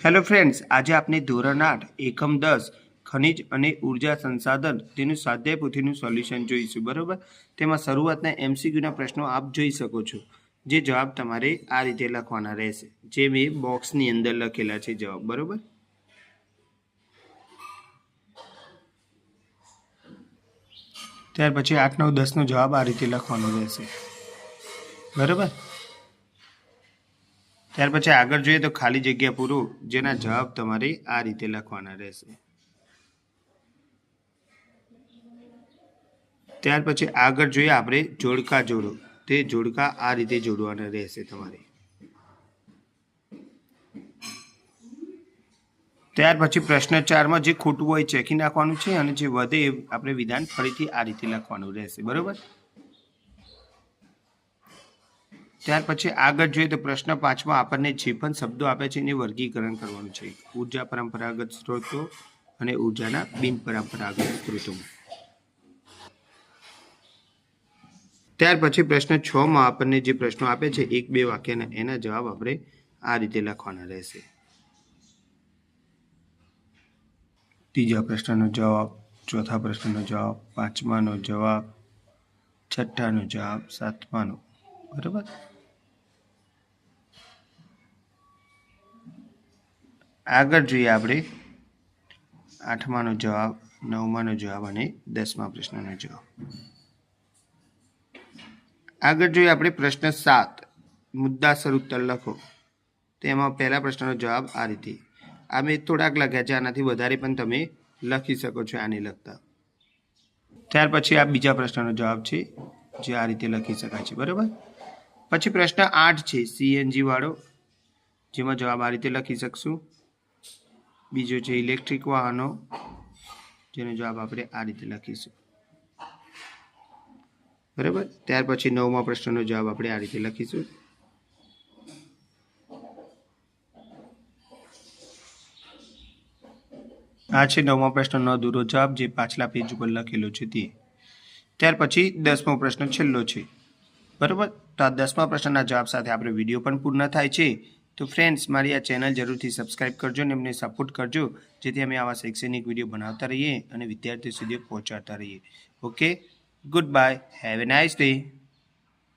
Hello friends, આજે આપણે ધોરણ આઠ, એકમ દસ, ખનિજ અને ઊર્જા સંસાધન તેનું સ્વાધ્યાય પોથીનું સોલ્યુશન જોઈશું, બરોબર? તેમાં શરૂઆતના એમસીક્યુના પ્રશ્નો આપ જોઈ શકો છો, જે જવાબ તમારે આ રીતે લખવાના રહેશે. જે મેં બોક્સની અંદર લખેલા છે જવાબ, બરોબર? ત્યાર પછી આઠ, નવ, દસનો જવાબ આ રીતે લખવાનો રહેશે. બરોબર? ત્યાર પછી આગળ જોઈએ તો ખાલી જગ્યા પૂરું, જેના જવાબ તમારે આ રીતે લખવાના રહેશે. ત્યાર પછી આગળ જોઈએ આપણે જોડકા જોડો, તે જોડકા આ રીતે જોડવાના રહેશે તમારે. ત્યાર પછી પ્રશ્ન ચારમાં જે ખોટું હોય ચેકી નાખવાનું છે અને જે વધે એ આપણે વિધાન ફરીથી આ રીતે લખવાનું રહેશે, બરોબર? ત્યાર પછી આગળ જોઈએ તો પ્રશ્ન પાંચમાં આપણને જે પણ શબ્દો આપે છે એને વર્ગીકરણ કરવાનું છે. ઊર્જા પરંપરાગત સ્ત્રોતો અને ઉર્જાના બિન પરંપરાગત સ્ત્રોતો. ત્યાર પછી પ્રશ્ન છ માં આપણને જે પ્રશ્નો આપે છે એક, બે વાક્યના એના જવાબ આપણે આ રીતે લખવાના રહેશે. ત્રીજા પ્રશ્નનો જવાબ, ચોથા પ્રશ્નનો જવાબ, પાંચમાનો જવાબ, છઠ્ઠાનો જવાબ, સાતમાનો. બરાબર? આગળ જોઈએ આપણે આઠમાનો જવાબ, નવમાનો જવાબ અને દસમા પ્રશ્નનો જવાબ. આગળ જોઈએ આપણે પ્રશ્ન સાત મુદ્દાસર ઉત્તર લખો. તેમાં પહેલા પ્રશ્નનો જવાબ આ રીતે. આ મેં થોડાક લખ્યા છે, આનાથી વધારે પણ તમે લખી શકો છો આને લખતા ત્યાર પછી આ બીજા પ્રશ્નનો જવાબ છે, જે આ રીતે લખી શકાય છે, બરાબર? પછી પ્રશ્ન આઠ છે સીએનજી વાળો, જેમાં જવાબ આ રીતે લખી શકશું. બીજો છે ઇલેક્ટ્રિક વાહનો, જેનો જવાબ આપણે આ રીતે લખીશું. બરાબર? ત્યાર પછી નવમા પ્રશ્નનો જવાબ આપણે આ રીતે લખીશું. આ છે નવમા પ્રશ્નનો અધૂરો જવાબ જે પાછલા પેજ ઉપર લખેલો છે તે. ત્યાર પછી દસમો પ્રશ્ન છેલ્લો છે. બરાબર? તો આ દસમા પ્રશ્નના જવાબ સાથે આપણે વીડિયો પણ પૂર્ણ થાય છે. તો ફ્રેન્ડ્સ મારી આ ચેનલ જરૂરથી સબસ્ક્રાઇબ કરજો અને એમને સપોર્ટ કરજો, જેથી અમે આવા શૈક્ષણિક વીડિયો બનાવતા રહીએ અને વિદ્યાર્થીઓ સુધી પહોંચાડતા રહીએ. Okay good bye have a nice day